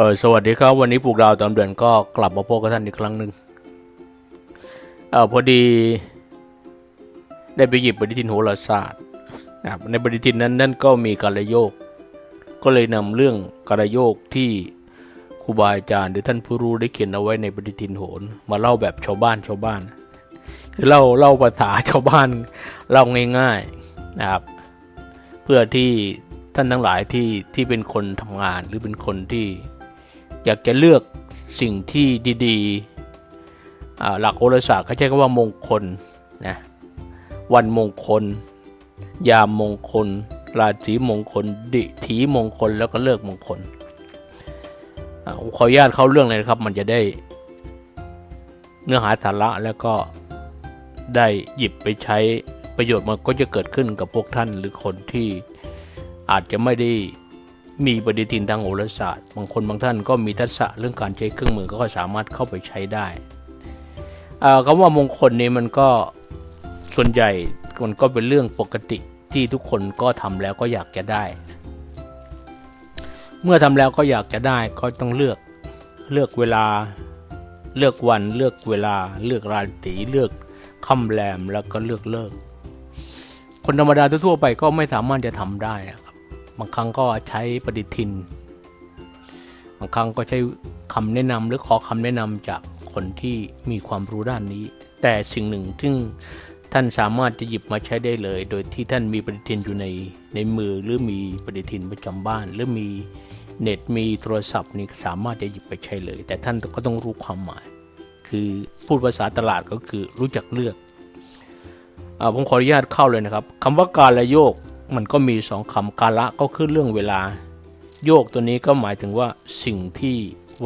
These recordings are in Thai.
เออสวัสดีครับ วันนี้ปลูกดาวตามเดือนก็กลับมาพบกับท่านอีกครั้งหนึ่งเออพอดี ได้ไปหยิบปฏิทินโหราศาสตร์นะครับในปฏิทินนั้นนั่นก็มีการโยก ก็เลยนำเรื่องการโยกที่ครูบาอาจารย์หรือท่านผู้รู้ได้เขียนเอาไว้ในปฏิทินโหรมาเล่าแบบชาวบ้านชาวบ้าน คือเล่าเล่าภาษาชาวบ้านเล่าง่ายๆนะครับ เพื่อที่ท่านทั้งหลายที่ที่เป็นคนทำงานหรือเป็นคนที่ อยากจะเลือกสิ่งที่ดีๆ หลักโหราศาสตร์เขาใช้คำว่ามงคลนะวันมงคล ยามมงคล ราศีมงคล ดิถีมงคลแล้วก็เลิกมงคลอขออนุญาตเข้าเรื่องเลยนะครับ มันจะได้เนื้อหาสาระแล้วก็ได้หยิบไปใช้ประโยชน์มันก็จะเกิดขึ้นกับพวกท่านหรือคนที่อาจจะไม่ได้ มีปฏิทินทางโหราศาสตร์ บางคนบางท่านก็มีทักษะเรื่องการใช้เครื่องมือก็สามารถเข้าไปใช้ได้คำว่ามงคลนี้มันก็ส่วนใหญ่มันก็เป็นเรื่องปกติที่ทุกคนก็ทำแล้วก็อยากจะได้ เมื่อทำแล้วก็อยากจะได้ก็ต้องเลือกเลือกเวลาเลือกวันเลือกเวลาเลือกราศีเลือกค่ำแรมแล้วก็เลือกเลิก คนธรรมดาทั่วไปก็ไม่สามารถจะทำได้ บางครั้งก็ใช้ปฏิทิน บางครั้งก็ใช้คำแนะนำหรือขอคำแนะนำจากคนที่มีความรู้ด้านนี้ แต่สิ่งหนึ่งซึ่งท่านสามารถจะหยิบมาใช้ได้เลย โดยที่ท่านมีปฏิทินอยู่ในในมือหรือมีปฏิทินประจำบ้าน หรือมีเน็ตมีโทรศัพท์นี่สามารถจะหยิบไปใช้เลย แต่ท่านก็ต้องรู้ความหมาย คือพูดภาษาตลาดก็คือรู้จักเลือกอผมขออนุญาตเข้าเลยนะครับคำว่าการละโยก มันก็มีสองคำกาละก็คือเรื่องเวลา โยกตัวนี้ก็หมายถึงว่าสิ่งที่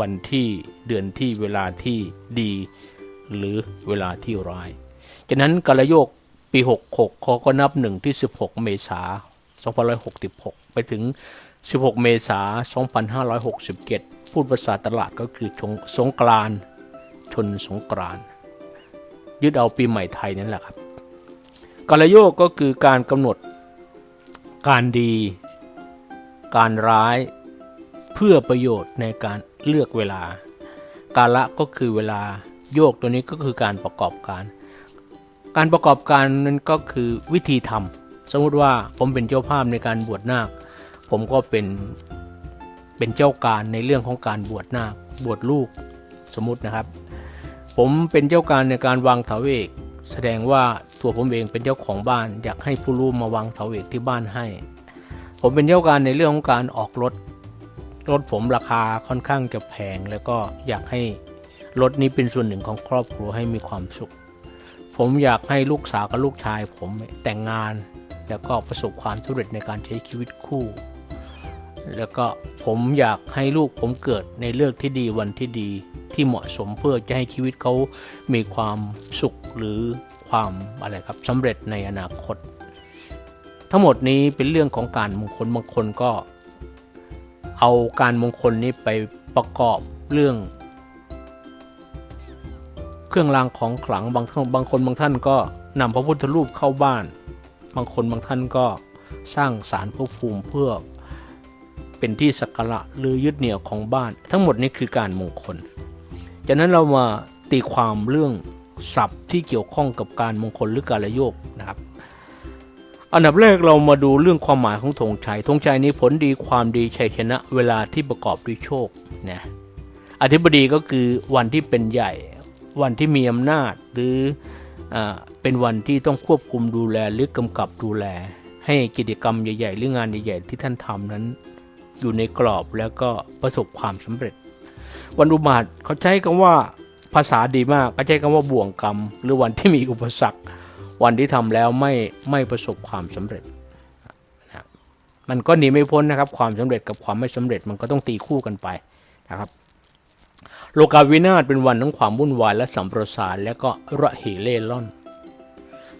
วันที่เดือนที่เวลาที่ดี หรือเวลาที่ร้ายจากนั้นกาละโยกปี 66เขาก็นับหนึ่งที่ 16 เมษา2566 ไปถึง 16 เมษา2567 พูดภาษาตลาดก็คือชงสงกรานชนสงกรานยึดเอาปีใหม่ไทยนั่นแหละครับกาลโยกก็คือการกำหนด การดี การร้าย เพื่อประโยชน์ในการเลือกเวลา กาละก็คือเวลาโยกตัวนี้ก็คือการประกอบการ การประกอบการนั้นก็คือวิธีทำสมมติว่าผมเป็นเจ้าภาพในการบวชนาค ผมก็เป็นเป็นเจ้าการในเรื่องของการบวชนาคบวชลูกสมมตินะครับ ผมเป็นเจ้าการในการวางเถาเอก แสดงว่าตัวผมเองเป็นเจ้าของบ้าน อยากให้ผู้รู้มาวางเถาเอกที่บ้านให้ ผมเป็นเจ้าการในเรื่องของการออกรถ รถผมราคาค่อนข้างจะแพง แล้วก็อยากให้รถนี้เป็นส่วนหนึ่งของครอบครัวให้มีความสุข ผมอยากให้ลูกสาวกับลูกชาย ผมแต่งงาน แล้วก็ประสบความสำเร็จในการใช้ชีวิตคู่ แล้วก็ผมอยากให้ลูกผมเกิดในเลือกที่ดีวันที่ดี ที่เหมาะสมเพื่อจะให้ชีวิตเขามีความสุขหรือความอะไรครับสำเร็จในอนาคต ทั้งหมดนี้เป็นเรื่องของการมงคลบางคนก็ เอาการมงคลนี้ไปประกอบเรื่อง เครื่องรางของขลังบางท่านบางคนบางท่านก็นำพระพุทธรูปเข้าบ้าน บางคนบางท่านก็สร้างสารพระภูมิเพื่อเป็นที่สักการะหรือยึดเหนี่ยวของบ้าน ทั้งหมดนี้คือการมงคล จากนั้นเรามาตีความเรื่องศัพท์ที่เกี่ยวข้องกับการมงคลหรือการละโยกนะครับ อันดับแรกเรามาดูเรื่องความหมายของธงชัยธงชัยนี้ผลดีความดีชัยชนะ เวลาที่ประกอบด้วยโชคนะอธิบดีก็คือวันที่เป็นใหญ่ วันที่มีอำนาจหรืออเป็นวันที่ต้องควบคุมดูแลหรือกำกับดูแล ให้กิจกรรมใหญ่ ๆ หรืองานใหญ่ ๆ ที่ท่านทำนั้น อยู่ในกรอบแล้วก็ประสบความสำเร็จ วันอุมาตเขาใช้คำว่าภาษาดีมากก็ใช้คำว่าบ่วงกรรม หรือวันที่มีอุปสรรค วันที่ทำแล้วไม่ไม่ประสบความสำเร็จมันก็หนีไม่พ้นนะครับ ความสำเร็จกับความไม่สำเร็จมันก็ต้องตีคู่กันไปนะครับ โลกาวินาศเป็นวันของความวุ่นวายและสัมประสานและก็ระเหเล่ร่อน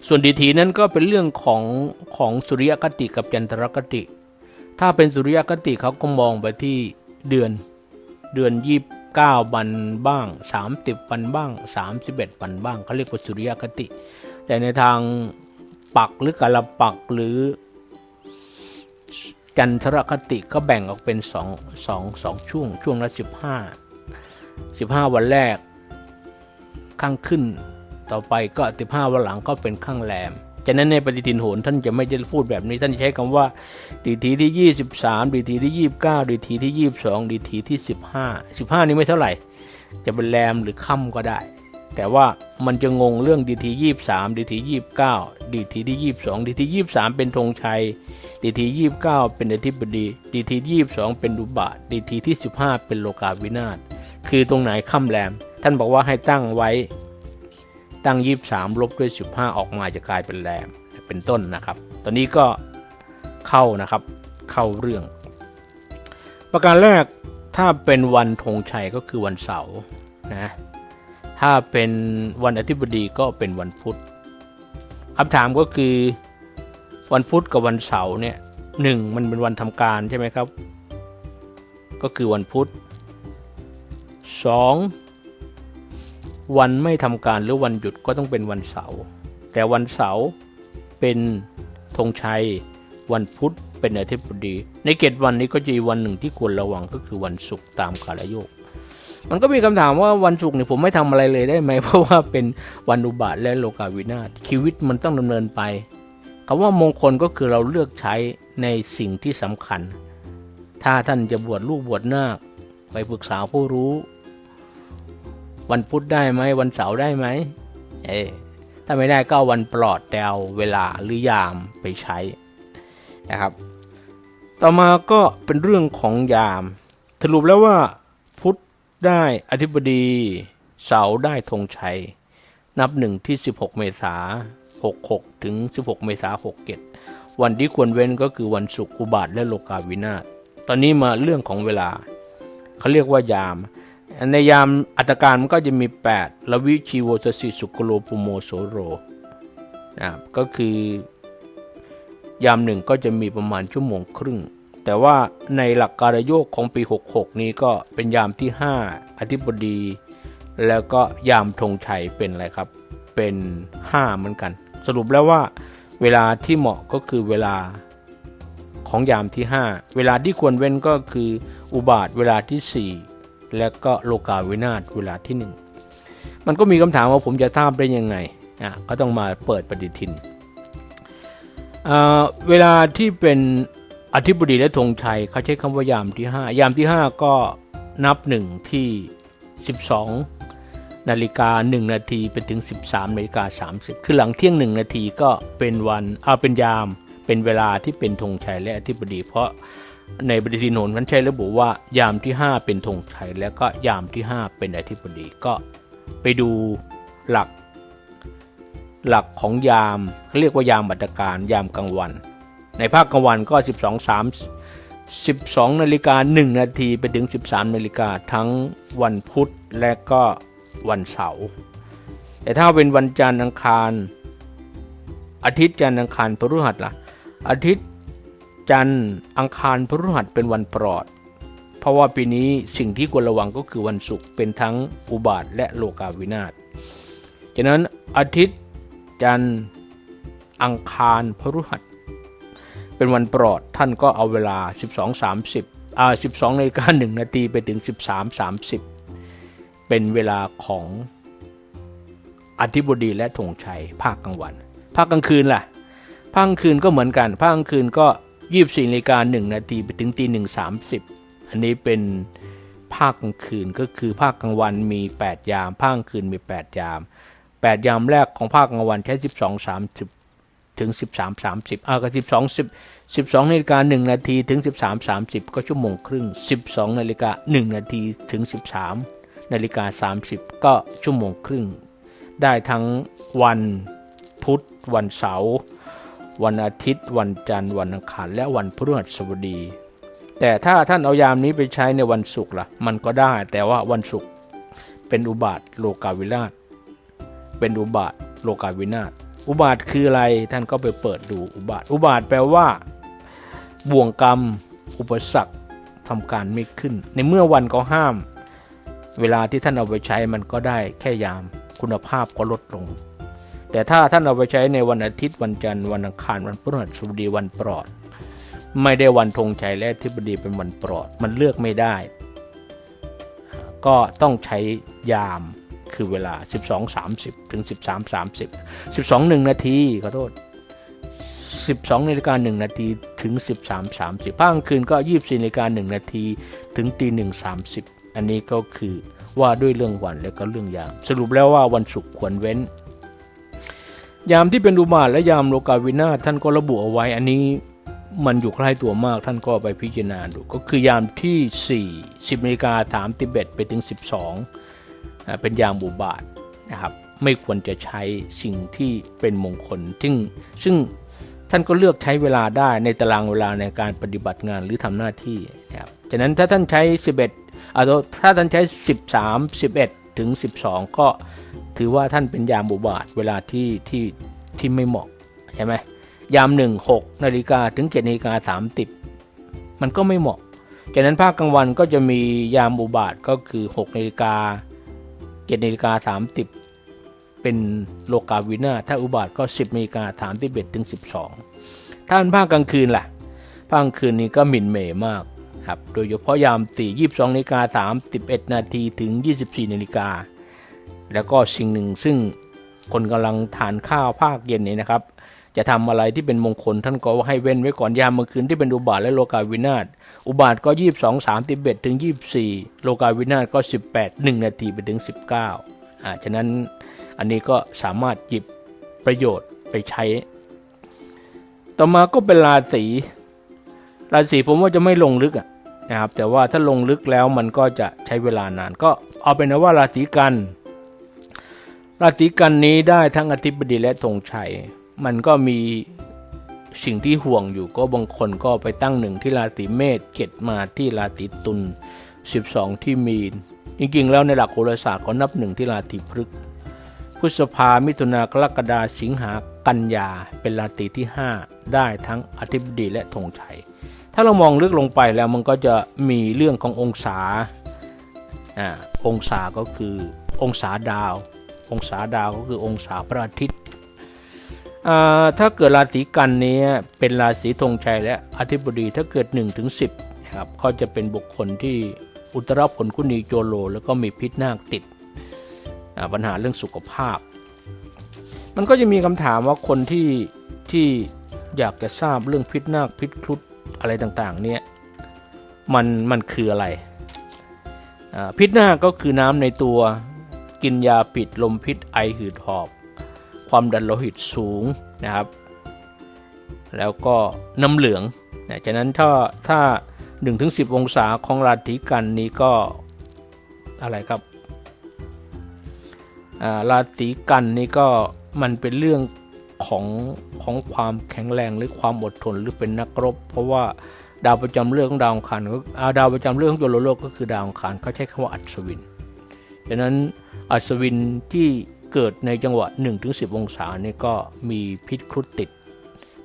ส่วนดีทีนั้นก็เป็นเรื่องของของสุริยคติกับจันทรคติ ถ้าเป็นสุริยคติเขาก็มองไปที่เดือน เดือนยี่บเก้าวันบ้างสามสิบวันบ้างสามสิบเอ็ดวันบ้างเขาเรียกว่าสุริยคติ แต่ในทางปักหรือกาลปักหรือจันทรคติก็แบ่งออกเป็นสองสองสองช่วง ช่วงละสิบห้าสิบห้าวันแรกข้างขึ้น ต่อไปก็สิบห้าวันหลังก็เป็นข้างแรม ฉะนั้นในปฏิทินโหรท่านจะไม่ได้พูดแบบนี้ท่านใช้คำว่าดีทีที่ยี่สิบสามดีทีที่ยี่สิบเก้าดีทีที่ยี่สิบสองดีทีที่สิบห้าสิบห้านี่ไม่เท่าไหร่ จะเป็นแรมหรือค่ำก็ได้ แต่ว่ามันจะงงเรื่องดีทียี่สามดีทียี่บเก้าดีทีที่ยี่สองดีทียี่สามเป็นธงชัย ดีทียี่บเป็นอธิบดี ดีทียี่สองเป็นดุบาทดีทีที่สิบห้าเป็นโลกาวินาศคือตรงไหนค่ำแรมท่านบอกว่าให้ตั้งไว้ ตั้งยี่สามลบด้วยสิบห้าออกมาจะกลายเป็นแรมเป็นต้นนะครับ ตอนนี้ก็เข้านะครับเข้าเรื่อง ประการแรกถ้าเป็นวันธงชัยก็คือวันเสาร์นะถ้าเป็นวันอธิบดีก็เป็นวันพุธคำถามก็คือวันพุธกับวันเสาร์เนี่ยหนึ่งมันเป็นวันทำการใช่ไหมครับ ก็คือวันพุธสอง วันไม่ทำการหรือวันหยุดก็ต้องเป็นวันเสาร์แต่วันเสาร์เป็นธงชัย วันพุธเป็นอธิบดี ในเกตวันนี้ก็จะมีวันหนึ่งที่ควรระวังก็คือวันศุกร์ตามกาลโยก มันก็มีคำถามว่าวันศุกร์เนี่ยผมไม่ทำอะไรเลยได้ไหมเพราะว่าเป็นวันอุบาทและโลกาวินาศชีวิตมันต้องดำเนินไปคำว่ามงคลก็คือเราเลือกใช้ในสิ่งที่สำคัญ ถ้าท่านจะบวชลูกบวชนาคไปปรึกษาผู้รู้ วันพุธได้ไหมวันเสาร์ได้ไหมเออถ้าไม่ได้ก็วันปลอดแดวเวลาหรือยามไปใช้นะครับ ต่อมาก็เป็นเรื่องของยาม สรุปแล้วว่าพุธได้อธิบดี เสาร์ได้ธงชัย นับหนึ่งที่ 16 เมษา66 ถึง 16 เมษา67 วันที่ควรเว้นก็คือวันศุกร์อุบาทและโลกาวินาศตอนนี้มาเรื่องของเวลา เขาเรียกว่ายาม ในยามอัตการมันก็จะมี 8ละวิชีโวตสิสุกโลปุโมโสโรนะก็คือยามหนึ่งก็จะมีประมาณชั่วโมงครึ่ง แต่ว่าในหลักการโยกของปี 66 นี้ก็เป็นยามที่ 5 อธิบดี แล้วก็ยามธงชัยเป็นอะไรครับ เป็น 5 เหมือนกัน สรุปแล้วว่าเวลาที่เหมาะก็คือเวลาของยามที่ 5 เวลาที่ควรเว้นก็คืออุบาทเวลาที่ 4 และก็โลกาวินาศเวลาที่ 1 มันก็มีคำถามว่าผมจะทราบได้ยังไงอะก็ต้องมาเปิดปฏิทิน เวลาที่เป็นอธิบดีและธงชัยเขาใช้คำว่ายามที่ 5 ยามที่ 5 ก็นับหนึ่งที่ 12 นาฬิกา 1 นาทีไปถึง 13นาฬิกา30 คือหลังเที่ยง 1 นาทีก็เป็นวันเอาเป็นยามเป็นเวลาที่เป็นธงชัยและอธิบดี เพราะ ในปฏิทินโหนมันใช้ระบุว่ายามที่ 5 เป็นธงชัยแล้วก็ยามที่ 5 เป็นอธิบดีก็ไปดูหลัก หลักของยามเรียกว่ายามบัตรการยามกลางวัน ในภาคกลางวันก็ 12 3 12นาฬิกา1นาทีไปถึง 13นาฬิกาทั้งวันพุธและก็วันเสาร์แต่ถ้าเป็นวันจันทร์อังคาร อาทิตย์จันทร์อังคารพฤหัสล่ะอาทิตย์ จันทร์อังคารพฤหัสเป็นวันปลอด เพราะว่าปีนี้สิ่งที่ควรระวังก็คือวันศุกร์เป็นทั้งอุบาทและโลกาวินาศฉะนั้นอาทิตย์จันทร์อังคารพฤหัส เป็นวันปลอดท่านก็เอาเวลา 12.30อ่า12นาฬิกา1นาทีไปถึง 13.30 เป็นเวลาของอธิบดีและธงชัยภาคกลางวัน ภาคกลางคืนล่ะ ภาคกลางคืนก็เหมือนกัน ภาคกลางคืนก็ 24นาฬิกา1นาทีไปถึงตีหนึ่งสามสิบอันนี้เป็นภาคกลางคืนก็คือภาคกลางวันมี 8 ยาม ภาคกลางคืนมี 8 ยาม 8 ยามแรกของภาคกลางวันใช้12 30 ถึง 13 30อ่าก็12 10 12นาฬิกา1นาทีถึง 13 30 ก็ชั่วโมงครึ่ง 12นาฬิกา1นาทีถึง 13นาฬิกา30 ก็ชั่วโมงครึ่ง ได้ทั้งวันพุธวันเสาร์ วันอาทิตย์ วันจันทร์ วันอังคาร และวันพฤหัสบดี แต่ถ้าท่านเอายามนี้ไปใช้ในวันศุกร์ล่ะ มันก็ได้ แต่ว่าวันศุกร์เป็นอุบาทโลกาวินาศเป็นอุบาทโลกาวินาศอุบาทคืออะไรท่านก็ไปเปิดดูอุบาท อุบาทแปลว่า บ่วงกรรม อุปสรรคทำการไม่ขึ้น ในเมื่อวันก็ห้าม เวลาที่ท่านเอาไปใช้มันก็ได้แค่ยามคุณภาพก็ลดลง แต่ถ้าท่านเอาไปใช้ในวันอาทิตย์วันจันทร์วันอังคารวันพฤหัสบดีวันปลอด ไม่ได้วันธงชัยและทิบดีเป็นวันปลอด มันเลือกไม่ได้ ก็ต้องใช้ยามคือเวลา 12.30 ถึง 13.30 12 1 นาทีขอโทษ 12นาฬิกา1นาทีถึง 13.30ภาคคืนก็ 24นาฬิกา1นาทีถึงตี1 30 อันนี้ก็คือว่าด้วยเรื่องวันและก็เรื่องยาม สรุปแล้วว่าวันศุกร์ควรเว้น ยามที่เป็นอุบาทและยามโลกาวินาท่านก็ระบุเอาไว้อันนี้มันอยู่ใกล้ตัวมากท่านก็ไปพิจารณาดู ก็คือยามที่ 4 10นาฬิกาถามติเบตไปถึง 12อ่าเป็นยามอุบาทนะครับ ไม่ควรจะใช้สิ่งที่เป็นมงคลซึ่งซึ่งท่านก็เลือกใช้เวลาได้ในตารางเวลาในการปฏิบัติงานหรือทำหน้าที่นะครับฉะนั้นถ้าท่านใช้ 11อาถ้าท่านใช้ 13 11 ถึง 12 ก็ถือว่าท่านเป็นยามอุบาทเวลาที่ที่ที่ไม่เหมาะใช่ไหมยามหนึ่งหกนาฬิกาถึงเจ็ดนาฬิกาสามสิบมันก็ไม่เหมาะจากนั้นภาคกลางวันก็จะมียามอุบาทก็คือ6นาฬิกาเจ็ดนาฬิกาสามสิบเป็นโลกาวินาถ้าอุบาทก็ 10นาฬิกาสามสิเอ็ดถึง12ถ้านภาคกลางคืนล่ะภาคกลางคืนนี้ก็หมิ่นเหม่มาก ครับโดยเฉพาะยามตียี่สิบสองนาฬิกาสามสิบเอ็ดนาทีถึง 24 นาฬิกา แล้วก็สิ่งหนึ่งซึ่งคนกำลังทานข้าวภาคเย็นนี้นะครับ จะทำอะไรที่เป็นมงคลท่านก็ให้เว้นไว้ก่อนยามเมื่อคืนที่เป็นอุบาทและโลกาวินาศอุบาทก็ 22 31ถึง 24 โลกาวินาศก็ 18 1 นาทีไปถึง 19อ่าฉะนั้นอันนี้ก็สามารถหยิบประโยชน์ไปใช้ ต่อมาก็เป็นราศีราศีผมว่าจะไม่ลงลึกอะ นะครับแต่ว่าถ้าลงลึกแล้วมันก็จะใช้เวลานาน ก็เอาเป็นว่าราศีกัน ราศีกันนี้ได้ทั้งอธิบดีและธงชัย มันก็มีสิ่งที่ห่วงอยู่ก็บางคนก็ไปตั้งหนึ่งที่ราศีเมษเก็ดมาที่ราศีตุล12 ที่มีนจริงๆ แล้วในหลักโหราศาสตร์ก็นับหนึ่งที่ราศีพฤกษ์พฤษภามิถุนากรกฎาสิงหากันยาเป็นราศีที่ 5 ได้ทั้งอธิบดีและธงชัย ถ้าเรามองลึกลงไปแล้วมันก็จะมีเรื่องขององศาอ่าองศาก็คือองศาดาว องศาดาวก็คือองศาพระอาทิตย์อ่าถ้าเกิดราศีกันนี้เป็นราศีธงชัยและอธิบดีถ้าเกิด1ถึง10นะครับก็จะเป็นบุคคลที่อุตรผลคุณีโจโล แล้วก็มีพิษนาคติดอ่าปัญหาเรื่องสุขภาพ มันก็จะมีคำถามว่าคนที่ที่อยากจะทราบเรื่องพิษนาคพิษครุฑ อะไรต่างๆเนี่ยมันมันคืออะไร พิษหน้าก็คือน้ำในตัวกินยาปิดลมพิษไอหืดหอบ ความดันโลหิตสูงนะครับ แล้วก็น้ำเหลืองนะฉะนั้นถ้าถ้า1ถึง10 องศาของราศีกันนี้ก็อะไรครับราศีกันนี่ก็มันเป็นเรื่อง ของของความแข็งแรงหรือความอดทนหรือเป็นนักรบ เพราะว่าดาวประจำเรื่องของดาวอังคารก็าดาวประจำเรื่องของโยโลโลกก็คือดาวอังคารเขาใช้คำว่าอัศวินฉะนั้นอัศวินที่เกิดในจังหวะ1ถึง10 องศานี่ก็มีพิษครุฑติด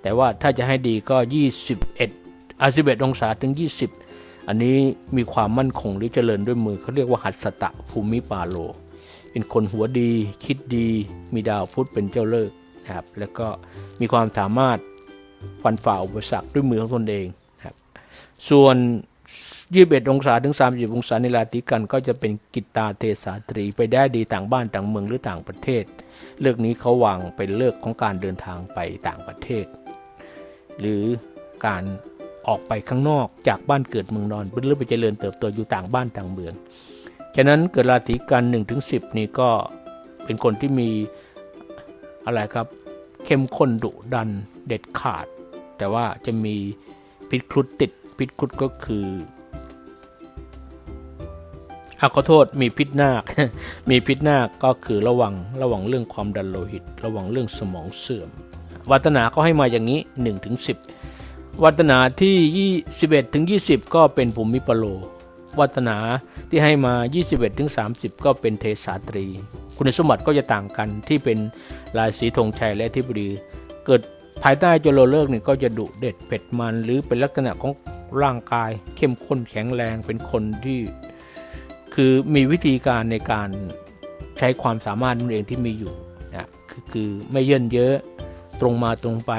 แต่ว่าถ้าจะให้ดีก็ 21อะ11องศาถึง 20 อันนี้มีความมั่นคงหรือเจริญด้วยมือเขาเรียกว่าหัสตะภูมิปาโล เป็นคนหัวดีคิดดี มีดาวพุธเป็นเจ้าเลิกษ์ นะครับ แล้วก็มีความสามารถฟันฝ่าอุปสรรคด้วยมือของตนเองนะครับ ส่วน 21 องศาถึง 30 องศาในราศีกันก็จะเป็นกิตตาเทสาตรีไปได้ดีต่างบ้านต่างเมืองหรือต่างประเทศ เลือกนี้เขาวางเป็นเลือกของการเดินทางไปต่างประเทศ หรือการออกไปข้างนอกจากบ้านเกิดเมืองนอนเพื่อไปเจริญเติบโตอยู่ต่างบ้านต่างเมือง ฉะนั้นเกิดราศีกัน1ถึง10 นี่ก็เป็นคนที่มี อะไรครับ เข้มข้นดุดันเด็ดขาด แต่ว่าจะมีพิษครุฑติดพิษครุฑก็คืออะขอโทษมีพิษนาค มีพิษนาคก็คือระวังระวังเรื่องความดันโลหิต ระวังเรื่องสมองเสื่อม วัฒนาก็ให้มาอย่างนี้1ถึง10วัฒนาที่21ถึง20 ก็เป็นภูมิปโล วัฒนาที่ให้มา 21-30 ก็เป็นเทสาตรี คุณสมบัติก็จะต่างกันที่เป็นราศีธงชัยและทิบดีเกิดภายใต้จโลเลิกนี่ก็จะดุเด็ดเผ็ดมัน หรือเป็นลักษณะของร่างกาย เข้มข้นแข็งแรงเป็นคนที่คือมีวิธีการในการใช้ความสามารถนั่นเองที่มีอยู่นะคือคือไม่เยินเยอะตรงมาตรงไป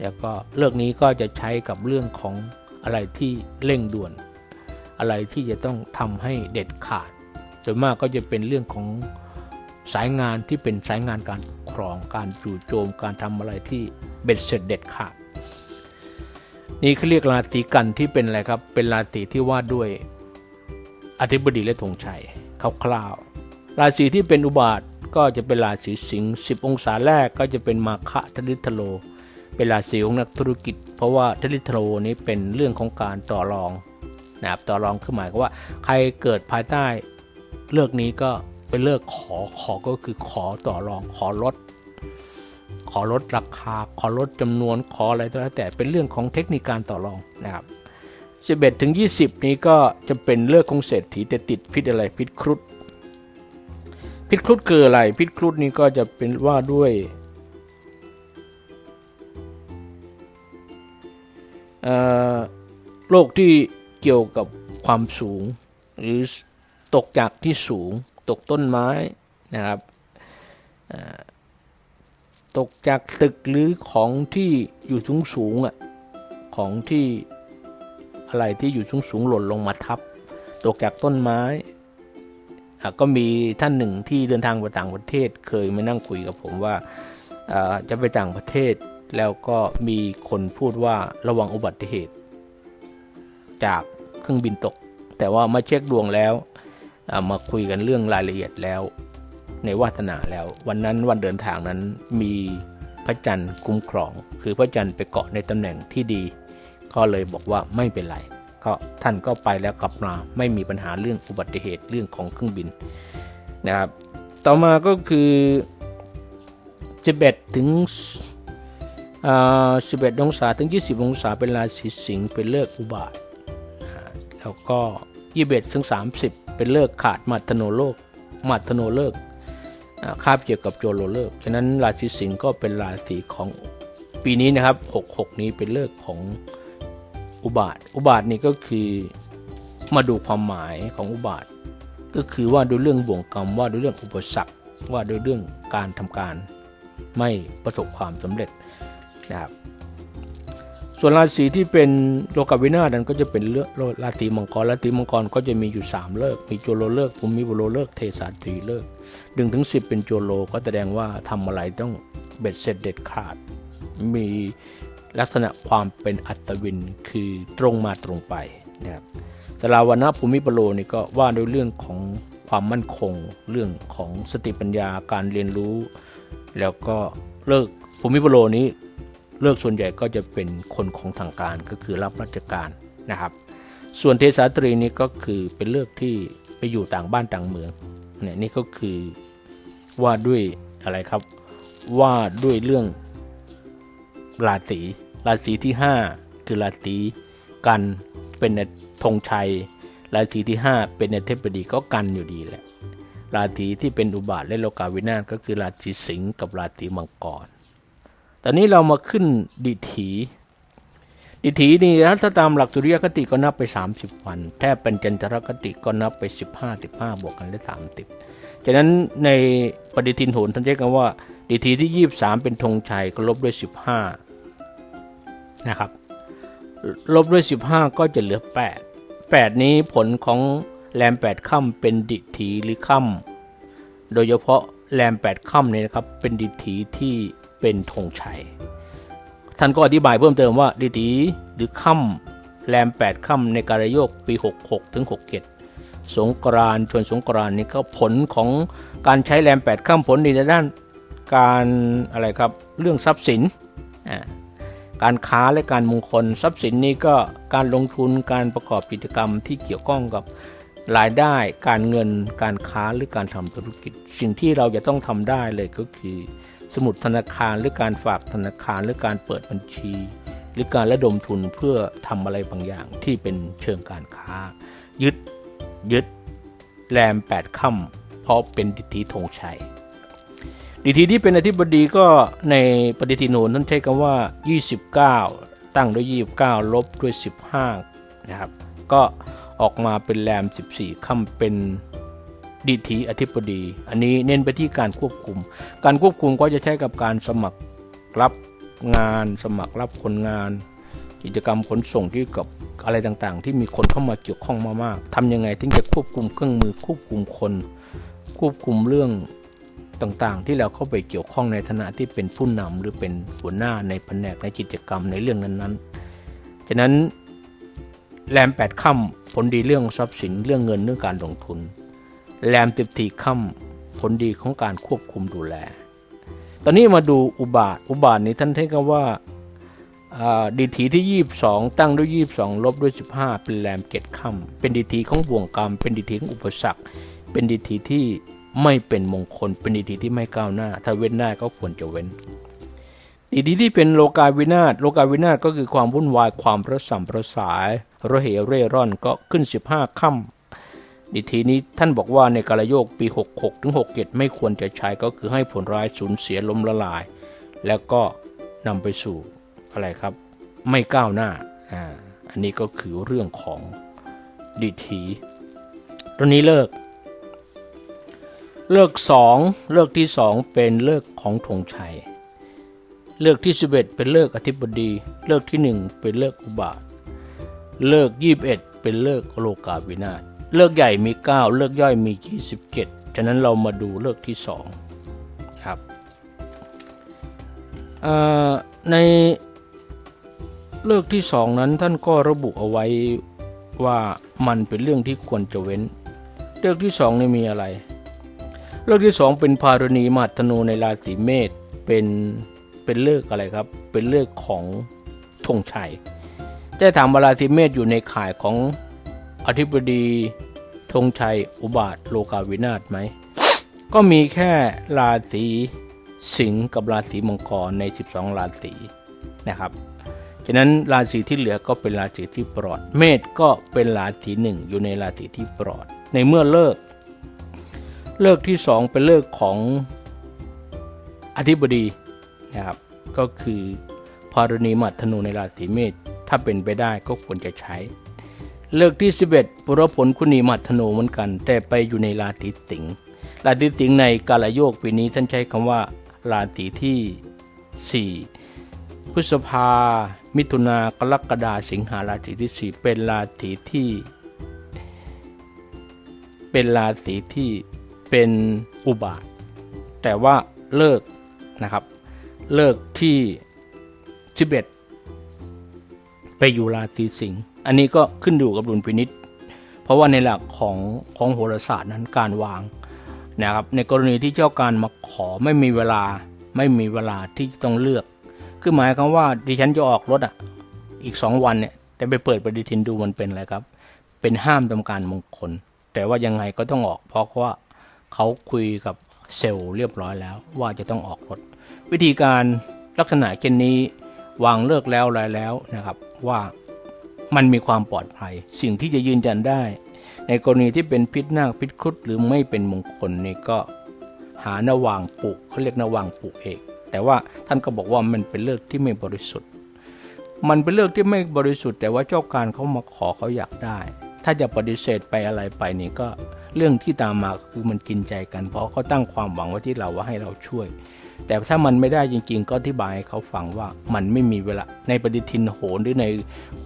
แล้วก็เลิกนี้ก็จะใช้กับเรื่องของอะไรที่เร่งด่วน อะไรที่จะต้องทำให้เด็ดขาดโดยมากก็จะเป็นเรื่องของสายงานที่เป็นสายงานการปกครอง การจู่โจม การทำอะไรที่เบ็ดเสร็จเด็ดขาด นี่เขาเรียกราศีกันที่เป็นอะไรครับ เป็นราศีที่ว่าด้วยอธิบดีและธงชัยคร่าวๆราศีที่เป็นอุบาทก็จะเป็นราศีสิงห์10 องศาแรกก็จะเป็นมาคะทลิทโล เป็นราศีของนักธุรกิจ เพราะว่าทลิทโลนี้เป็นเรื่องของการต่อรอง นะครับต่อรองคือหมายความว่าใครเกิดภายใต้เลือกนี้ก็เป็นเลือกขอขอก็คือขอต่อรองขอลด ขอลดราคา ขอลดจำนวนขออะไรก็แล้วแต่เป็นเรื่องของเทคนิคการต่อรองนะครับ11ถึง20 นี้ก็จะเป็นเลือกของเศรษฐีแต่ติดพิษอะไรพิษครุฑพิษครุฑคืออะไรพิษครุฑนี้ก็จะเป็นว่าด้วยโรคที่ เกี่ยวกับความสูง หรือตกจากที่สูง ตกต้นไม้นะครับตกจากตึกหรือของที่อยู่สูงสูงอะของที่อะไรที่อยู่สูงสูงหล่นลงมาทับ ตกจากต้นไม้ก็มีท่านหนึ่งที่เดินทางไปต่างประเทศ เคยมานั่งคุยกับผมว่าจะไปต่างประเทศ แล้วก็มีคนพูดว่าระวังอุบัติเหตุ จากเครื่องบินตก แต่ว่ามาเช็คดวงแล้วมาคุยกันเรื่องรายละเอียดแล้ว ในวาสนาแล้ว วันนั้นวันเดินทางนั้นมีพระจันทร์คุ้มครอง คือพระจันทร์ไปเกาะในตำแหน่งที่ดี ก็เลยบอกว่าไม่เป็นไรก็ท่านก็ไปแล้วกลับมาไม่มีปัญหาเรื่องอุบัติเหตุเรื่องของเครื่องบินนะครับ ต่อมาก็คือ11ถึง11องศาถึง 20 องศาเป็นราศีสิงห์เป็นเลิกอุบาท แล้วก็ 21ถึง30 เป็นเลิกขาดมัทโนโลกมัทโนเลิกคาบเกี่ยวกับโจโลเลิกฉะนั้นราศีสิงห์ก็เป็นราศีของปีนี้นะครับ 66 นี้เป็นเลิกของอุบาท อุบาทนี่ก็คือมาดูความหมายของอุบาท ก็คือว่าด้วยเรื่องบ่วงกรรมว่าด้วยเรื่องอุปสรรคว่าด้วยเรื่องการทำการไม่ประสบความสำเร็จนะครับ ส่วนราศีที่เป็นโลกาวินาศนั้นก็จะเป็นเลือกราศีมังกรราศีมังกรก็จะมีอยู่ 3 เลิกมีโจโลเลิกภูมิบุโรเลิกเทสาตรีเลิกษ์หนึ่งถึงสิเป็นโจโลก็แสดงว่าทำอะไรต้องเบ็ดเสร็จเด็ดขาด มีลักษณะความเป็นอัตวินคือตรงมาตรงไปนะครับแต่ลาวนะภูมิปโลนี่ก็ว่าด้วยเรื่องของความมั่นคง เรื่องของสติปัญญาการเรียนรู้ แล้วก็เลิกภูมิปโลนี้ เลิกส่วนใหญ่ก็จะเป็นคนของทางการก็คือรับราชการนะครับ ส่วนเทสาตรีนี่ก็คือเป็นเลิกที่ไปอยู่ต่างบ้านต่างเมืองเนี่ยนี่ก็คือว่าด้วยอะไรครับว่าด้วยเรื่องราศีราศีที่ 5 คือราศีกันเป็นธงชัย ราศีที่ 5 เป็นเทพดีก็กันอยู่ดีแหละราศีที่เป็นอุบาทและโลกาวินาศก็คือราศีสิงห์กับราศีมังกร ตอนนี้เรามาขึ้นดิถีดิถีนี่ถ้าตามหลักสุริยคติก็นับไป 30 วันแถ้าเป็นจันทรคติก็นับไป 15 15 บวกกันได้30ฉะนั้นในปฏิทินโหนท่านใช้คำว่า ดิถีที่ 23 เป็นธงชัยก็ลบด้วย 15 นะครับ ลบด้วย 15 ก็จะเหลือ 8 8 นี้ผลของแรม 8ค่ำเป็นดิถีหรือค่ำโดยเฉพาะแรม 8ค่ำเนี่ยนะครับเป็นดิถีที่ เป็นธงชัย ท่านก็อธิบายเพิ่มเติมว่าดิถีหรือค่ำแรม 8ค่ำในการโยกปี 66 ถึง 67 สงกรานต์ชวนสงกรานนี่ก็ผลของการใช้แรม 8ค่ำผลดีในด้านการอะไรครับเรื่องทรัพย์สิน การค้าและการมงคลทรัพย์สินนี้ก็การลงทุนการประกอบกิจกรรมที่เกี่ยวข้องกับรายได้การเงินการค้าหรือการทำธุรกิจ สิ่งที่เราจะต้องทำได้เลยก็คือ สมุดธนาคารหรือการฝากธนาคารหรือการเปิดบัญชี หรือการระดมทุนเพื่อทำอะไรบางอย่างที่เป็นเชิงการค้า ยึดยึดแรมแปดค่ำเพราะเป็นดิถีธงชัยดิทีที่เป็นอธิบดีก็ในปฏิทินโหนท่านใช้คำว่า 29 ตั้งด้วย 29 ลบด้วย 15 นะครับ ก็ออกมาเป็นแรม 14 ค่ำเป็น ดิทีอธิบดี อันนี้เน้นไปที่การควบคุม การควบคุมก็จะใช้กับการสมัครรับงาน สมัครรับคนงาน กิจกรรมขนส่งที่กับอะไรต่างๆ ที่มีคนเข้ามาเกี่ยวข้องมากๆทำยังไงถึงจะควบคุมเครื่องมือควบคุมคน ควบคุมเรื่องต่างๆ ที่เราเข้าไปเกี่ยวข้องในฐานะที่เป็นผู้นำหรือเป็นหัวหน้าในแผนกในกิจกรรมในเรื่องนั้นๆ ฉะนั้นแรมแปดค่ำผลดีเรื่องทรัพย์สินเรื่องเงินเรื่องการลงทุน แรมติบสี่ค่ำผลดีของการควบคุมดูแล ตอนนี้มาดูอุบาท อุบาทนี้ท่านใช้คำว่าดีทีที่ 22 ตั้งด้วย 22 ลบด้วย 15 เป็นแรมเจ็ดค่ำเป็นดีทีของบ่วงกรรม เป็นดีทีของอุปสรรค เป็นดีทีที่ไม่เป็นมงคล เป็นดีทีที่ไม่ก้าวหน้า ถ้าเว้นได้าก็ควรจะเว้นดีทีที่เป็นโลกาวินาศ โลกาวินาศก็คือความวุ่นวาย ความประสัมประสายระเหเร่ร่อนก็ขึ้น 15 ค่ำ ดีทีนี้ท่านบอกว่าในกาลโยกปี 66ถึง67 ไม่ควรจะใช้ก็คือให้ผลร้ายสูญเสียล้มละลาย แล้วก็นำไปสู่อะไรครับ ไม่ก้าวหน้าอ่าอันนี้ก็คือเรื่องของดีทีตอนนี้เลิก เลิกสองเลิกที่สองเป็นเลิกของธงชัย เลิกที่ 11 เป็นเลิกอธิบดี เลิกที่ 1 เป็นเลิกอุบาท เลิก 21 เป็นเลิกโลกาวินาศ เลิกใหญ่มี 9 เลิกย่อยมี 27 ฉะนั้นเรามาดูเลิกที่ 2 ครับในเลิกที่สองนั้นท่านก็ระบุเอาไว้ว่ามันเป็นเรื่องที่ควรจะเว้น เลิกที่สองนี่มีอะไร เลิกที่สองเป็นพารณีมาธนูในราศีเมษเป็นเป็นเลิกอะไรครับ เป็นเลิกของธงชัยจะถามว่าราศีเมษอยู่ในข่ายของ อธิบดีธงชัยอุบาทโลกาวินาศไหม ก็มีแค่ราศีสิงห์กับราศีมังกรใน 12 ราศีนะครับฉะนั้นราศีที่เหลือก็เป็นราศีที่ปลอด เมษก็เป็นราศีหนึ่งอยู่ในราศีที่ปลอด ในเมื่อเลิก เลิกที่สองเป็นเลิกของอธิบดีนะครับ ก็คือพารณีมัธนูในราศีเมษถ้าเป็นไปได้ก็ควรจะใช้ เลิกที่ 11 ปุรผลคุณีมัธนูเหมือนกัน แต่ไปอยู่ในราศีสิงห์ราศีสิงห์ในกาลโยกปีนี้ท่านใช้คำว่าราศีที่ 4 พฤษภา มิถุนากรกฎาสิงหาราศีที่ 4 เป็นราศีที่ เป็นราศีที่เป็นอุบาท แต่ว่าเลิกนะครับ เลิกที่ 11 ไปอยู่ราศีสิงห์ อันนี้ก็ขึ้นอยู่กับดุลพินิษเพราะว่าในหลักของของโหราศาสตร์นั้นการวางนะครับในกรณีที่เจ้าการมาขอไม่มีเวลาไม่มีเวลาที่ต้องเลือก คือหมายความว่าดิฉันจะออกรถอะอีกสองวันเนี่ยแต่ไปเปิดปฏิทินดูมันเป็นอะไรครับ เป็นห้ามทำการมงคล แต่ว่ายังไงก็ต้องออก เพราะว่าเขาคุยกับเซลล์เรียบร้อยแล้ว ว่าจะต้องออกรถ วิธีการลักษณะเช่นนี้วางเลิกแล้วอะไรแล้วนะครับ ว่า มันมีความปลอดภัย สิ่งที่จะยืนยันได้ ในกรณีที่เป็นพิษนาคพิษครุฑหรือไม่เป็นมงคลนี่ก็หานวางปลูกเขาเรียกนวางปลูกเอก แต่ว่าท่านก็บอกว่ามันเป็นเลิกที่ไม่บริสุทธิ์ มันเป็นเลิกที่ไม่บริสุทธิ์ แต่ว่าเจ้าการเขามาขอเขาอยากได้ ถ้าจะปฏิเสธไปอะไรไปนี่ก็ เรื่องที่ตามมาคือมันกินใจกัน เพราะเขาตั้งความหวังไว้ที่เราว่าให้เราช่วย แต่ถ้ามันไม่ได้จริง ๆ ก็อธิบายให้เขาฟังว่ามันไม่มีเวลาในปฏิทินโหรหรือใน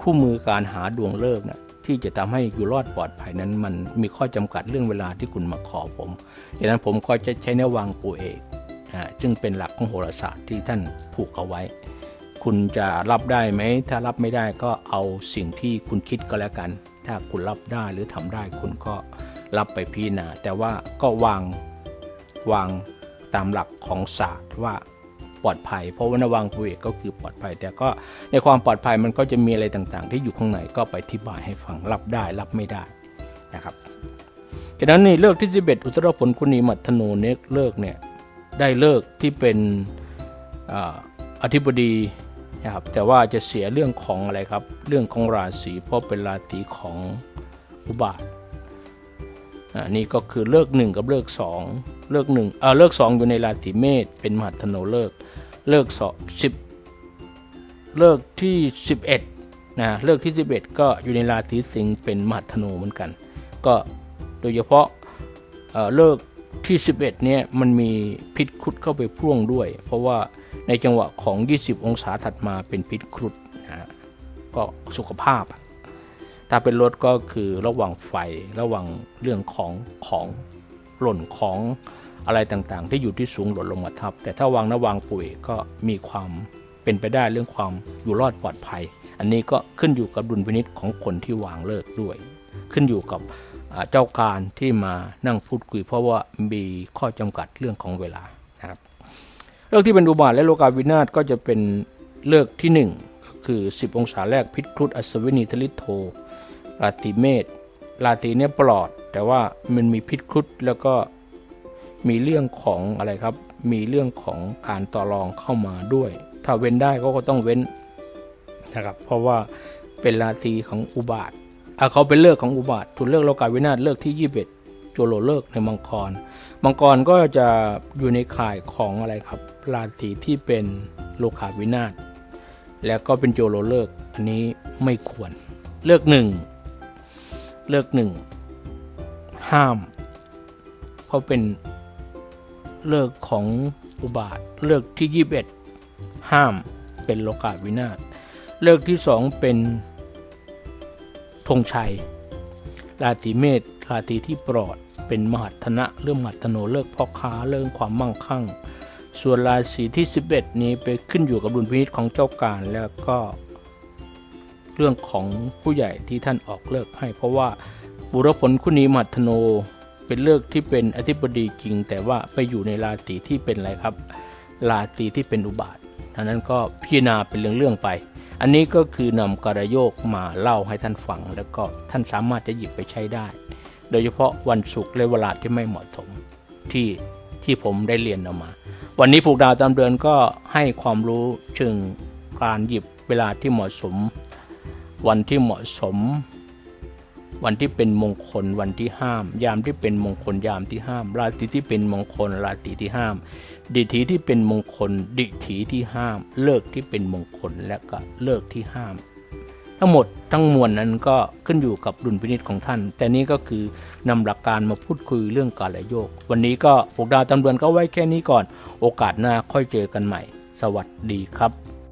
คู่มือการหาดวงเลิกนะที่จะทำให้อยู่รอดปลอดภัยนั้น มันมีข้อจำกัดเรื่องเวลาที่คุณมาขอผมดังนั้นผมก็จะใช้แนววางปูเอกอ่าซึ่งเป็นหลักของโหราศาสตร์ที่ท่านผูกเอาไว้ คุณจะรับได้ไหม ถ้ารับไม่ได้ก็เอาสิ่งที่คุณคิดก็แล้วกัน ถ้าคุณรับได้หรือทำได้คุณก็ รับไปพิจารณาแต่ว่าก็วางวางตามหลักของศาสตร์ว่าปลอดภัย เพราะว่านวางปูเอกก็คือปลอดภัย แต่ก็ในความปลอดภัยมันก็จะมีอะไรต่างๆ ที่อยู่ข้างในก็ไปอธิบายให้ฟังรับได้รับไม่ได้นะครับฉะนั้นนี่เลิกที่ 11 อุตรผลคุณีมัทนูเนกเลิกเนี่ยได้เลิกที่เป็นออธิบดีนะครับแต่ว่าจะเสียเรื่องของอะไรครับ เรื่องของราศีเพราะเป็นราศีของอุบาท อ่านี่ก็คือเลิกหนึ่งกับเลิกสองเลิกหนึ่งเออเลิกสองอยู่ในราศีเมษเป็นมหัตโนเลิกเลิกสองสิบเลิกที่สิบเอ็ดนะเลิกที่สิบเอ็ดก็อยู่ในราศีสิงห์เป็นมหัตโนเหมือนกัน ก็โดยเฉพาะเเลิกที่ 11เนี่ยมันมีพิษครุฑเข้าไปพ่วงด้วย เพราะว่าในจังหวะของ 20 องศาถัดมาเป็นพิษครุฑนะก็สุขภาพ ถ้าเป็นรถก็คือระว่างไฟระว่างเรื่องของของหล่นของอะไรต่างๆ ที่อยู่ที่สูงหล่นลงมาทับ แต่ถ้าวางนะวางปุ๋ยก็มีความเป็นไปได้เรื่องความอยู่รอดปลอดภัย อันนี้ก็ขึ้นอยู่กับดุลพินิษของคนที่วางเลิกด้วย ขึ้นอยู่กับเจ้าการที่มานั่งพูดคุย เพราะว่ามีข้อจำกัดเรื่องของเวลานะครับเลิกที่เป็นอุบาทและโลกาวินาศก็จะเป็นเลิกที่หนึ่ง คือ 10 องศาแรกพิษครุฑอัศวินีทลิโทราศีเมษราศีเนี่ยปลอด แต่ว่ามันมีพิษครุฑแล้วก็มีเรื่องของอะไรครับ มีเรื่องของการต่อรองเข้ามาด้วย ถ้าเว้นได้ก็ก็ต้องเว้นนะครับเพราะว่าเป็นราศีของอุบาทอะเขาเป็นเลิกของอุบาทถูกเลิกโลกาวินาศเลิกที่21โจโลเลิกในมังกรมังกรก็จะอยู่ในข่ายของอะไรครับราศีที่เป็นโลกาวินาศ แล้วก็เป็นโจโลเลิก อันนี้ไม่ควร เลิกหนึ่งเลิกหนึ่งห้าม เพราะเป็นเลิกของอุบาท เลิกที่21ห้ามเป็นโลกาวินาศเลิกที่สองเป็นธงชัย ราศีเมษราศีที่ปลอด เป็นมหัฒนะเรื่องมหัฒโนเลิกพ่อค้าเรื่องความมั่งคั่ง ส่วนราศีที่ 11 นี้ไปขึ้นอยู่กับดุลพินิจของเจ้าการแล้วก็เรื่องของผู้ใหญ่ที่ท่านออกเลิกให้ เพราะว่าบุรพลคุณีมัทโนเป็นเลิกที่เป็นอธิบดีจริง แต่ว่าไปอยู่ในราศีที่เป็นอะไรครับราศีที่เป็นอุบาทดังนั้นก็พิจารณาเป็นเรื่องๆไป อันนี้ก็คือนำกระโยกมาเล่าให้ท่านฟัง แล้วก็ท่านสามารถจะหยิบไปใช้ได้ โดยเฉพาะวันศุกร์และเวลาที่ไม่เหมาะสมที่ที่ผมได้เรียนเอามา วันนี้ผูกดาวตามเดือนก็ให้ความรู้เชิงการหยิบเวลาที่เหมาะสม วันที่เหมาะสม วันที่เป็นมงคล วันที่ห้าม ยามที่เป็นมงคลยามที่ห้าม ราศีที่เป็นมงคล ราศีที่ห้าม ดิถีที่เป็นมงคล ดิถีที่ห้าม เลิกที่เป็นมงคลและก็เลิกที่ห้าม ทั้งหมดทั้งมวลนั้นก็ขึ้นอยู่กับดุลพินิจของท่าน แต่นี้ก็คือนำหลักการมาพูดคุยเรื่องการละโยก วันนี้ก็ปกดาวตำเวือนก็ไว้แค่นี้ก่อน โอกาสหน้าค่อยเจอกันใหม่ สวัสดีครับ